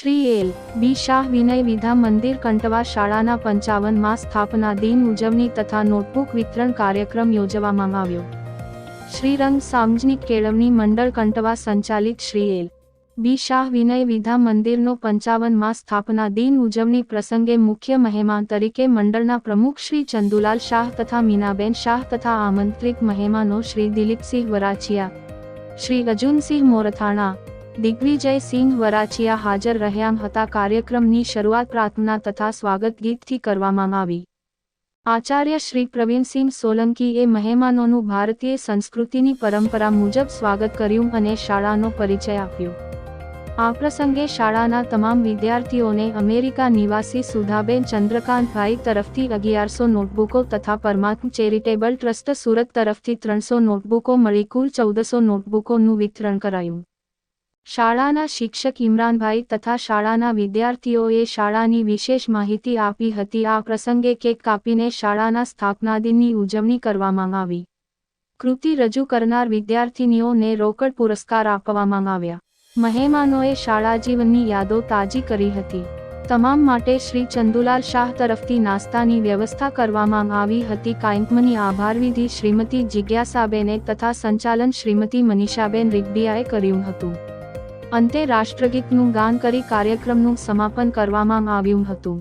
Shri L. B. Shah Vinay Vidya Mandir Kantwa શાળાના પંચાવનમાં સ્થાપના દિન ઉજવણી તથા નોટબુક વિતરણ કાર્યક્રમ યોજવામાં આવ્યો. શ્રીરંગ સાર્વજનિક કેળવણી મંડળ કંટવા સંચાલિત શ્રી એલ. બી. શાહ વિનય વિધા મંદિરનો પંચાવનમાં સ્થાપના દિન ઉજવણી પ્રસંગે મુખ્ય મહેમાન તરીકે મંડળના પ્રમુખ શ્રી ચંદુલાલ શાહ તથા મીનાબેન શાહ તથા આમંત્રિત મહેમાનો શ્રી દિલીપસિંહ વરાછિયા, શ્રી અર્જુનસિંહ મોરથાણા દિગ્વિજયસિંહ વરાછિયા હાજર રહ્યા હતા કાર્યક્રમની શરૂઆત પ્રાર્થના તથા સ્વાગત ગીતથી કરવામાં આવી. આચાર્ય શ્રી પ્રવીણસિંહ સોલંકીએ મહેમાનોનું ભારતીય સંસ્કૃતિની પરંપરા મુજબ સ્વાગત કર્યું અને શાળાનો પરિચય આપ્યો. આ પ્રસંગે શાળાના તમામ વિદ્યાર્થીઓને અમેરિકા નિવાસી સુધાબેન ચંદ્રકાંતભાઈ તરફથી અગિયારસો નોટબુકો તથા પરમાત્મ ચેરિટેબલ ટ્રસ્ટ સુરત તરફથી ત્રણસો નોટબુકો મળી કુલ ચૌદસો નોટબુકોનું વિતરણ કરાયું. શાળાના શિક્ષક ઇમરાનભાઈ તથા શાળાના વિદ્યાર્થીઓએ શાળાની વિશેષ માહિતી આપી હતી. આ પ્રસંગે કેક કાપીને શાળાના સ્થાપના દિનની ઉજવણી કરવામાં આવી. કૃતિ રજૂ કરનાર વિદ્યાર્થીનીઓને રોકડ પુરસ્કાર આપવામાં આવ્યા. મહેમાનોએ શાળા જીવનની યાદો તાજી કરી હતી. તમામ માટે શ્રી ચંદુલાલ શાહ તરફથી નાસ્તાની વ્યવસ્થા કરવામાં આવી હતી. કાયંકમની આભારવિધિ શ્રીમતી જિજ્ઞાસાબેને તથા સંચાલન શ્રીમતી મનીષાબેન રીગડિયાએ કર્યું હતું. અંતે રાષ્ટ્રગીતનું ગાન કરી કાર્યક્રમનું સમાપન કરવામાં આવ્યું હતું.